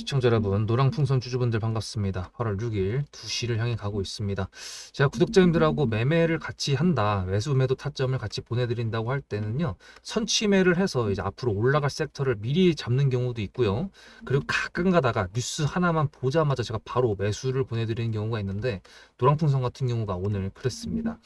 시청자 여러분, 노랑풍선 주주분들 반갑습니다. 8월 6일 2시를 향해 가고 있습니다. 제가 구독자님들하고 매매를 같이 한다, 매수 매도 타점을 같이 보내드린다고 할 때는요, 선취매를 해서 이제 앞으로 올라갈 섹터를 미리 잡는 경우도 있고요. 그리고 가끔 가다가 뉴스 하나만 보자마자 제가 바로 매수를 보내드리는 경우가 있는데, 노랑풍선 같은 경우가 오늘 그랬습니다.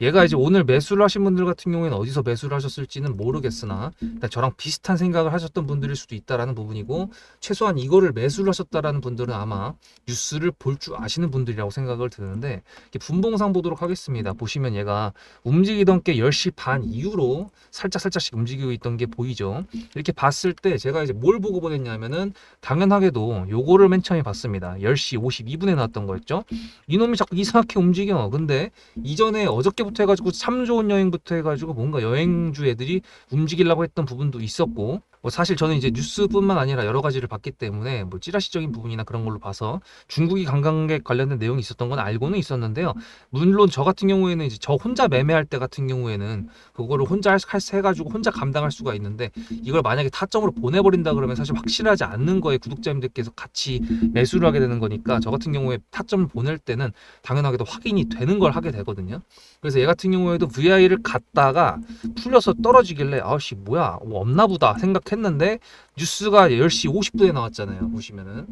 얘가 이제 오늘 매수를 하신 분들 같은 경우에는 어디서 매수를 하셨을지는 모르겠으나, 일단 저랑 비슷한 생각을 하셨던 분들일 수도 있다라는 부분이고, 최소한 이거를 매수를 하셨다라는 분들은 아마 뉴스를 볼 줄 아시는 분들이라고 생각을 드는데 분봉상 보도록 하겠습니다. 보시면 얘가 움직이던 게 10시 반 이후로 살짝 살짝씩 움직이고 있던 게 보이죠. 이렇게 봤을 때 제가 이제 뭘 보고 보냈냐면은 당연하게도 요거를 맨 처음에 봤습니다. 10시 52분에 나왔던 거였죠. 이놈이 자꾸 이상하게 움직여. 근데 이전에 어저께부터 해가지고 참 좋은 여행부터 해가지고 뭔가 여행주 애들이 움직이려고 했던 부분도 있었고 뭐 사실 저는 이제 뉴스뿐만 아니라 여러 가지를 봤기 때문에 뭐 찌라시적인 부분이나 그런 걸로 봐서 중국이 관광객 관련된 내용이 있었던 건 알고는 있었는데요. 물론 저 같은 경우에는 이제 저 혼자 매매할 때 같은 경우에는 그거를 혼자 해가지고 혼자 감당할 수가 있는데 이걸 만약에 타점으로 보내버린다 그러면 사실 확실하지 않는 거에 구독자님들께서 같이 매수를 하게 되는 거니까 저 같은 경우에 타점을 보낼 때는 당연하게도 확인이 되는 걸 하게 되거든요. 그래서 얘 같은 경우에도 VI를 갔다가 풀려서 떨어지길래 아씨 뭐야 뭐 없나 보다 생각 했는데 뉴스가 10시 50분에 나왔잖아요 보시면은.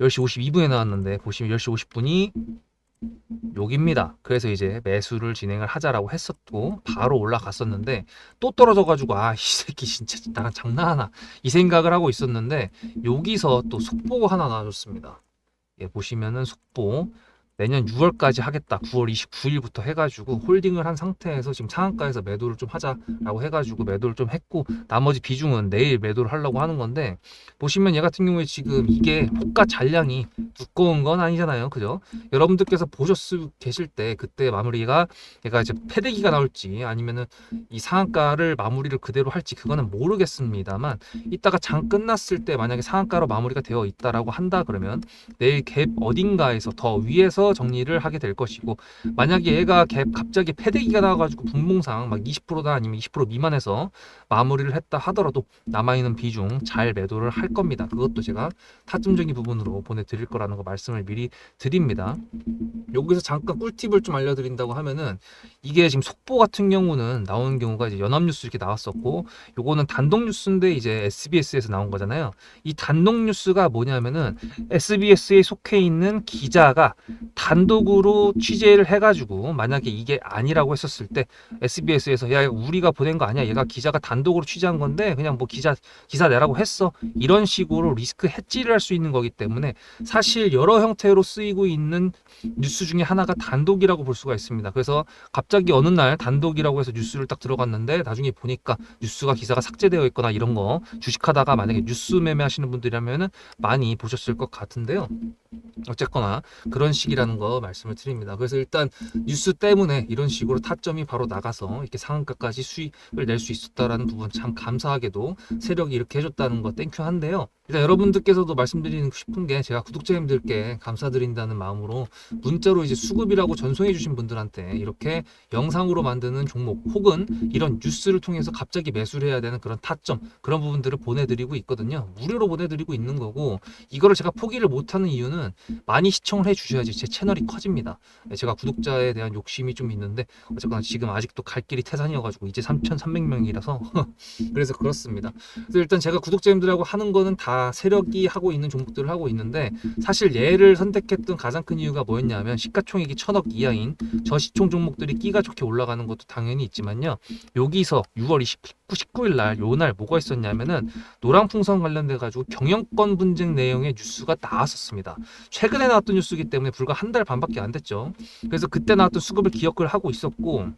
10시 52분에 나왔는데 보시면 10시 50분이 여기입니다. 그래서 이제 매수를 진행을 하자라고 했었고 바로 올라갔었는데 또 떨어져가지고 아 이 새끼 진짜 나랑 장난하나? 이 생각을 하고 있었는데 여기서 또 속보가 하나 나와줬습니다. 예 보시면은 속보 내년 6월까지 하겠다. 9월 29일부터 해가지고 홀딩을 한 상태에서 지금 상한가에서 매도를 좀 하자라고 해가지고 매도를 좀 했고 나머지 비중은 내일 매도를 하려고 하는 건데 보시면 얘 같은 경우에 지금 이게 호가 잔량이 두꺼운 건 아니잖아요. 그죠? 여러분들께서 보셨을 계실 때 그때 마무리가 얘가 이제 패대기가 나올지 아니면은 이 상한가를 마무리를 그대로 할지 그거는 모르겠습니다만 이따가 장 끝났을 때 만약에 상한가로 마무리가 되어 있다라고 한다 그러면 내일 갭 어딘가에서 더 위에서 정리를 하게 될 것이고 만약에 얘가 갭 갑자기 패대기가 나와가지고 분봉상 막 20%다 아니면 20% 미만에서 마무리를 했다 하더라도 남아있는 비중 잘 매도를 할 겁니다. 그것도 제가 타점적인 부분으로 보내드릴 거라는 거 말씀을 미리 드립니다. 여기서 잠깐 꿀팁을 좀 알려드린다고 하면은 이게 지금 속보 같은 경우는 나오는 경우가 이제 연합뉴스 이렇게 나왔었고 요거는 단독 뉴스인데 이제 SBS에서 나온 거잖아요. 이 단독 뉴스가 뭐냐면은 SBS에 속해 있는 기자가 단독으로 취재를 해가지고 만약에 이게 아니라고 했었을 때 SBS에서 야 우리가 보낸 거 아니야 얘가 기자가 단독으로 취재한 건데 그냥 뭐 기자 기사 내라고 했어 이런 식으로 리스크 해지를 할 수 있는 거기 때문에 사실 여러 형태로 쓰이고 있는 뉴스 중에 하나가 단독이라고 볼 수가 있습니다. 그래서 갑자기 어느 날 단독이라고 해서 뉴스를 딱 들어갔는데 나중에 보니까 뉴스가 기사가 삭제되어 있거나 이런 거 주식하다가 만약에 뉴스 매매하시는 분들이라면은 많이 보셨을 것 같은데요. 어쨌거나 그런 식이라는 거 말씀을 드립니다. 그래서 일단 뉴스 때문에 이런 식으로 타점이 바로 나가서 이렇게 상한가까지 수익을 낼 수 있었다라는 부분 참 감사하게도 세력이 이렇게 해줬다는 거 땡큐한데요. 일단 여러분들께서도 말씀드리고 싶은 게 제가 구독자님들께 감사드린다는 마음으로 문자로 이제 수급이라고 전송해 주신 분들한테 이렇게 영상으로 만드는 종목 혹은 이런 뉴스를 통해서 갑자기 매수를 해야 되는 그런 타점 그런 부분들을 보내드리고 있거든요. 무료로 보내드리고 있는 거고 이거를 제가 포기를 못하는 이유는 많이 시청을 해주셔야지 제 채널이 커집니다. 네, 제가 구독자에 대한 욕심이 좀 있는데 어쨌거나 지금 아직도 갈 길이 태산이어가지고 이제 3,300명이라서 그래서 그렇습니다. 그래서 일단 제가 구독자님들하고 하는 거는 다 세력이 하고 있는 종목들을 하고 있는데 사실 얘를 선택했던 가장 큰 이유가 뭐였냐면 시가총액이 천억 이하인 저시총 종목들이 끼가 좋게 올라가는 것도 당연히 있지만요. 여기서 6월 29, 19일 날 요 날 뭐가 있었냐면은 노랑풍선 관련돼 가지고 경영권 분쟁 내용의 뉴스가 나왔었습니다. 최근에 나왔던 뉴스이기 때문에 불과 한 달 반밖에 안 됐죠. 그래서 그때 나왔던 수급을 기억을 하고 있었고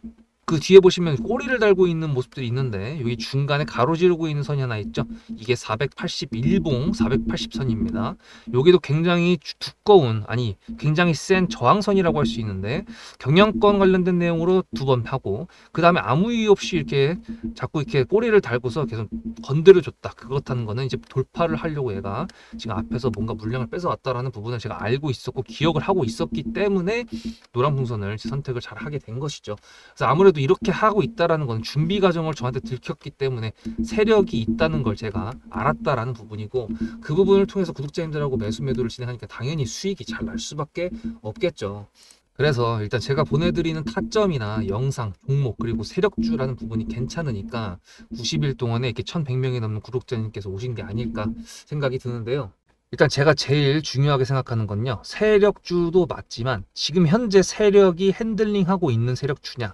그 뒤에 보시면 꼬리를 달고 있는 모습들이 있는데 여기 중간에 가로지르고 있는 선이 하나 있죠. 이게 481봉 480선입니다. 여기도 굉장히 주- 두꺼운 아니 굉장히 센 저항선이라고 할 수 있는데 경영권 관련된 내용으로 두 번 하고 그 다음에 아무 이유 없이 이렇게 자꾸 이렇게 꼬리를 달고서 계속 건드려 줬다. 그렇다는 거는 이제 돌파를 하려고 얘가 지금 앞에서 뭔가 물량을 뺏어왔다라는 부분을 제가 알고 있었고 기억을 하고 있었기 때문에 노란 풍선을 선택을 잘 하게 된 것이죠. 그래서 아무래도 그래도 이렇게 하고 있다라는 건 준비 과정을 저한테 들켰기 때문에 세력이 있다는 걸 제가 알았다라는 부분이고 그 부분을 통해서 구독자님들하고 매수 매도를 진행하니까 당연히 수익이 잘 날 수밖에 없겠죠. 그래서 일단 제가 보내드리는 타점이나 영상, 종목 그리고 세력주라는 부분이 괜찮으니까 90일 동안에 이렇게 1100명이 넘는 구독자님께서 오신 게 아닐까 생각이 드는데요. 일단 제가 제일 중요하게 생각하는 건요. 세력주도 맞지만 지금 현재 세력이 핸들링하고 있는 세력주냐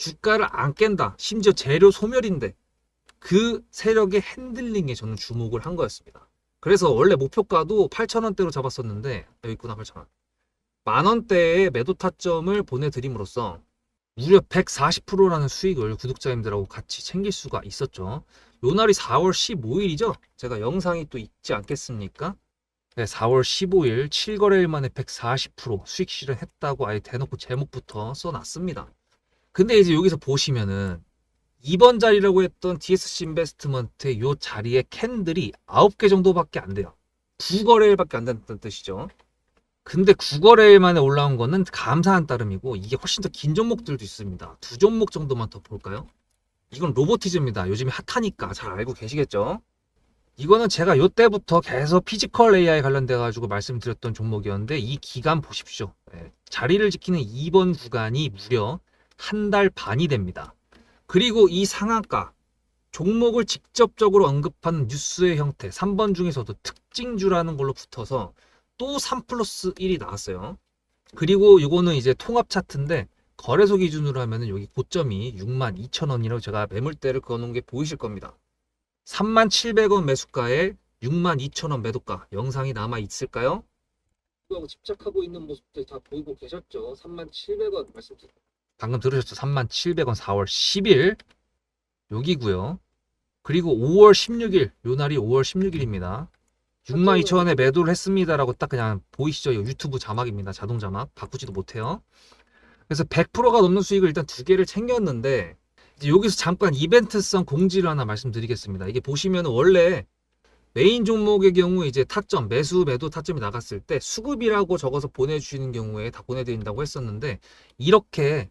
주가를 안 깬다. 심지어 재료 소멸인데 그 세력의 핸들링에 저는 주목을 한 거였습니다. 그래서 원래 목표가도 8,000원대로 잡았었는데 여기 있구나 8,000원. 만 원대의 매도 타점을 보내드림으로써 무려 140%라는 수익을 구독자님들하고 같이 챙길 수가 있었죠. 요 날이 4월 15일이죠. 제가 영상이 또 있지 않겠습니까? 네, 4월 15일 7거래일 만에 140% 수익 실현했다고 아예 대놓고 제목부터 써놨습니다. 근데 이제 여기서 보시면은 2번 자리라고 했던 DSC 인베스트먼트의 요 자리에 캔들이 9개 정도밖에 안 돼요. 9거래일밖에 안 된다는 뜻이죠. 근데 9거래일 만에 올라온 거는 감사한 따름이고 이게 훨씬 더 긴 종목들도 있습니다. 두 종목 정도만 더 볼까요? 이건 로보티즈입니다. 요즘에 핫하니까 잘 알고 계시겠죠? 이거는 제가 요때부터 계속 피지컬 AI 관련돼 가지고 말씀드렸던 종목이었는데 이 기간 보십시오. 예, 자리를 지키는 2번 구간이 무려 한 달 반이 됩니다. 그리고 이 상한가 종목을 직접적으로 언급하는 뉴스의 형태 3번 중에서도 특징주라는 걸로 붙어서 또 3 플러스 1이 나왔어요. 그리고 이거는 이제 통합 차트인데 거래소 기준으로 하면은 여기 고점이 62,000원이라고 제가 매물대를 그어놓은 게 보이실 겁니다. 37,700원 매수가에 62,000원 매도가 영상이 남아 있을까요? 하고 집착하고 있는 모습들 다 보이고 계셨죠? 37,700원 말씀드렸죠. 방금 들으셨죠? 37,700원 4월 10일 여기고요. 그리고 5월 16일 요 날이 5월 16일입니다. 62,000원에 매도를 했습니다라고 딱 그냥 보이시죠? 유튜브 자막입니다. 자동 자막 바꾸지도 못해요. 그래서 100%가 넘는 수익을 일단 두 개를 챙겼는데 여기서 잠깐 이벤트성 공지를 하나 말씀드리겠습니다. 이게 보시면 원래 메인 종목의 경우 이제 타점 매수 매도 타점이 나갔을 때 수급이라고 적어서 보내주시는 경우에 다 보내드린다고 했었는데 이렇게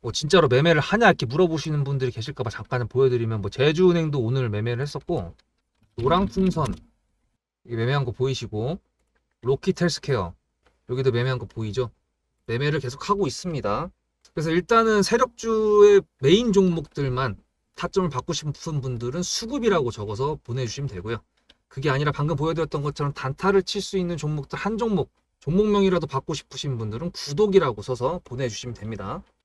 뭐 진짜로 매매를 하냐 이렇게 물어보시는 분들이 계실까봐 잠깐 보여드리면 뭐 제주은행도 오늘 매매를 했었고 노랑풍선 이 매매한 거 보이시고 로키텔스케어 여기도 매매한 거 보이죠? 매매를 계속 하고 있습니다. 그래서 일단은 세력주의 메인 종목들만 타점을 받고 싶은 분들은 수급이라고 적어서 보내주시면 되고요. 그게 아니라 방금 보여드렸던 것처럼 단타를 칠 수 있는 종목들 한 종목, 종목명이라도 받고 싶으신 분들은 구독이라고 써서 보내주시면 됩니다.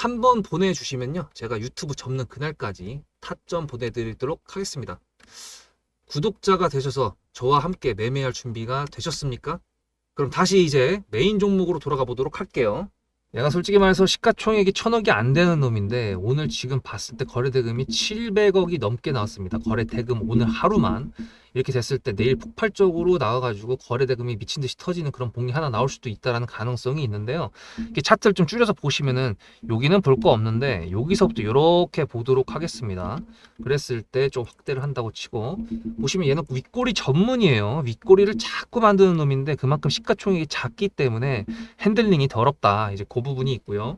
한 번 보내주시면요 제가 유튜브 접는 그날까지 타점 보내드리도록 하겠습니다 구독자가 되셔서 저와 함께 매매할 준비가 되셨습니까? 그럼 다시 이제 메인 종목으로 돌아가 보도록 할게요 내가 솔직히 말해서 시가총액이 천억이 안 되는 놈인데 오늘 지금 봤을 때 거래 대금이 700억이 넘게 나왔습니다. 거래 대금 오늘 하루만 이렇게 됐을 때 내일 폭발적으로 나와가지고 거래 대금이 미친 듯이 터지는 그런 봉이 하나 나올 수도 있다라는 가능성이 있는데요. 이렇게 차트를 좀 줄여서 보시면은 여기는 볼 거 없는데 여기서부터 이렇게 보도록 하겠습니다. 그랬을 때 좀 확대를 한다고 치고 보시면 얘는 윗꼬리 전문이에요. 윗꼬리를 자꾸 만드는 놈인데 그만큼 시가총액이 작기 때문에 핸들링이 더럽다. 이제 그 부분이 있고요.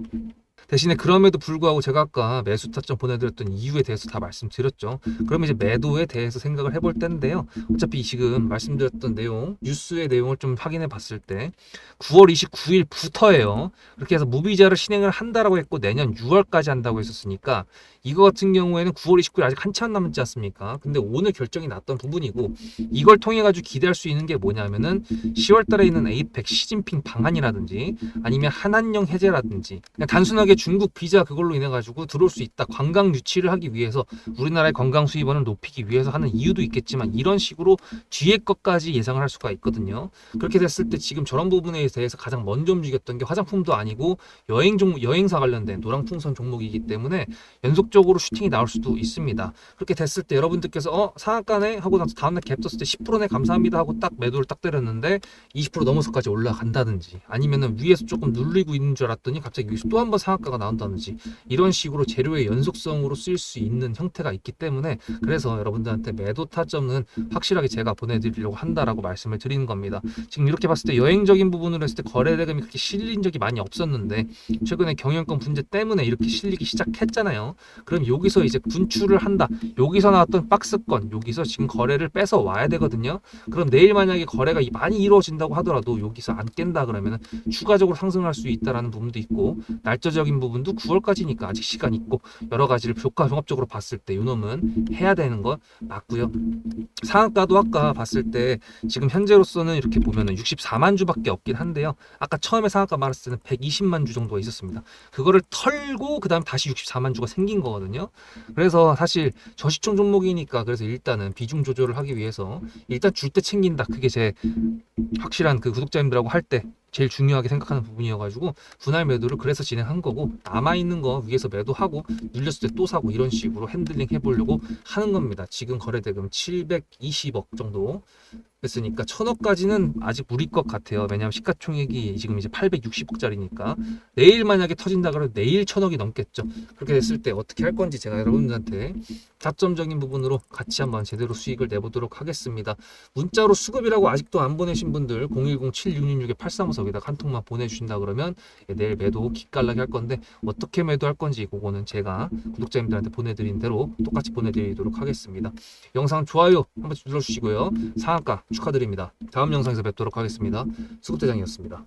대신에 그럼에도 불구하고 제가 아까 매수 타점 보내드렸던 이유에 대해서 다 말씀드렸죠. 그러면 이제 매도에 대해서 생각을 해볼 텐데요. 어차피 지금 말씀드렸던 내용, 뉴스의 내용을 좀 확인해 봤을 때 9월 29일부터예요. 그렇게 해서 무비자를 실행을 한다라고 했고 내년 6월까지 한다고 했었으니까 이거 같은 경우에는 9월 29일 아직 한참 남지 않습니까? 근데 오늘 결정이 났던 부분이고 이걸 통해 가지고 기대할 수 있는 게 뭐냐면은 10월 달에 있는 에이펙 시진핑 방한이라든지 아니면 한한령 해제라든지 그냥 단순하게 중국 비자 그걸로 인해 가지고 들어올 수 있다. 관광 유치를 하기 위해서 우리나라의 관광 수입원을 높이기 위해서 하는 이유도 있겠지만 이런 식으로 뒤에 것까지 예상을 할 수가 있거든요. 그렇게 됐을 때 지금 저런 부분에 대해서 가장 먼저 움직였던 게 화장품도 아니고 여행 종목 여행사 관련된 노랑 풍선 종목이기 때문에 연속적으로 슈팅이 나올 수도 있습니다. 그렇게 됐을 때 여러분들께서 어 상한가네 하고 나서 다음날 갭 떴을 때 10%네 감사합니다 하고 딱 매도를 딱 때렸는데 20% 넘어서까지 올라간다든지 아니면은 위에서 조금 눌리고 있는 줄 알았더니 갑자기 여기서 또 한번 상한가 가 나온다든지 이런 식으로 재료의 연속성으로 쓰일 수 있는 형태가 있기 때문에 그래서 여러분들한테 매도 타점은 확실하게 제가 보내드리려고 한다라고 말씀을 드리는 겁니다. 지금 이렇게 봤을 때 여행적인 부분으로 했을 때 거래 대금이 그렇게 실린 적이 많이 없었는데 최근에 경영권 문제 때문에 이렇게 실리기 시작했잖아요. 그럼 여기서 이제 분출을 한다. 여기서 나왔던 박스권 여기서 지금 거래를 뺏어 와야 되거든요. 그럼 내일 만약에 거래가 많이 이루어진다고 하더라도 여기서 안 깬다 그러면 추가적으로 상승할 수 있다라는 부분도 있고 날짜적인 부분도 9월까지니까 아직 시간 있고 여러 가지를 효과 종합적으로 봤을 때 요놈은 해야 되는 건 맞고요. 상한가도 아까 봤을 때 지금 현재로서는 이렇게 보면은 64만 주밖에 없긴 한데요. 아까 처음에 상한가 말했을 때는 120만 주 정도가 있었습니다. 그거를 털고 그다음 다시 64만 주가 생긴 거거든요. 그래서 사실 저시총 종목이니까 그래서 일단은 비중 조절을 하기 위해서 일단 줄 때 챙긴다. 그게 제 확실한 그 구독자님들하고 할 때 제일 중요하게 생각하는 부분이어가지고 분할 매도를 그래서 진행한 거고 남아 있는 거 위에서 매도하고 눌렸을 때 또 사고 이런 식으로 핸들링 해보려고 하는 겁니다. 지금 거래대금 720억 정도 했으니까 천억까지는 아직 무리 것 같아요. 왜냐하면 시가총액이 지금 이제 860억짜리니까 내일 만약에 터진다 그러면 내일 천억이 넘겠죠. 그렇게 됐을 때 어떻게 할 건지 제가 여러분들한테 타점적인 부분으로 같이 한번 제대로 수익을 내보도록 하겠습니다. 문자로 수급이라고 아직도 안 보내신 분들 010-7666-8354 여기다가 한 통만 보내주신다 그러면 예, 내일 매도 기깔나게 할 건데 어떻게 매도할 건지 그거는 제가 구독자님들한테 보내드린 대로 똑같이 보내드리도록 하겠습니다. 영상 좋아요 한번 눌러주시고요. 상한가 축하드립니다. 다음 영상에서 뵙도록 하겠습니다. 수급대장이었습니다.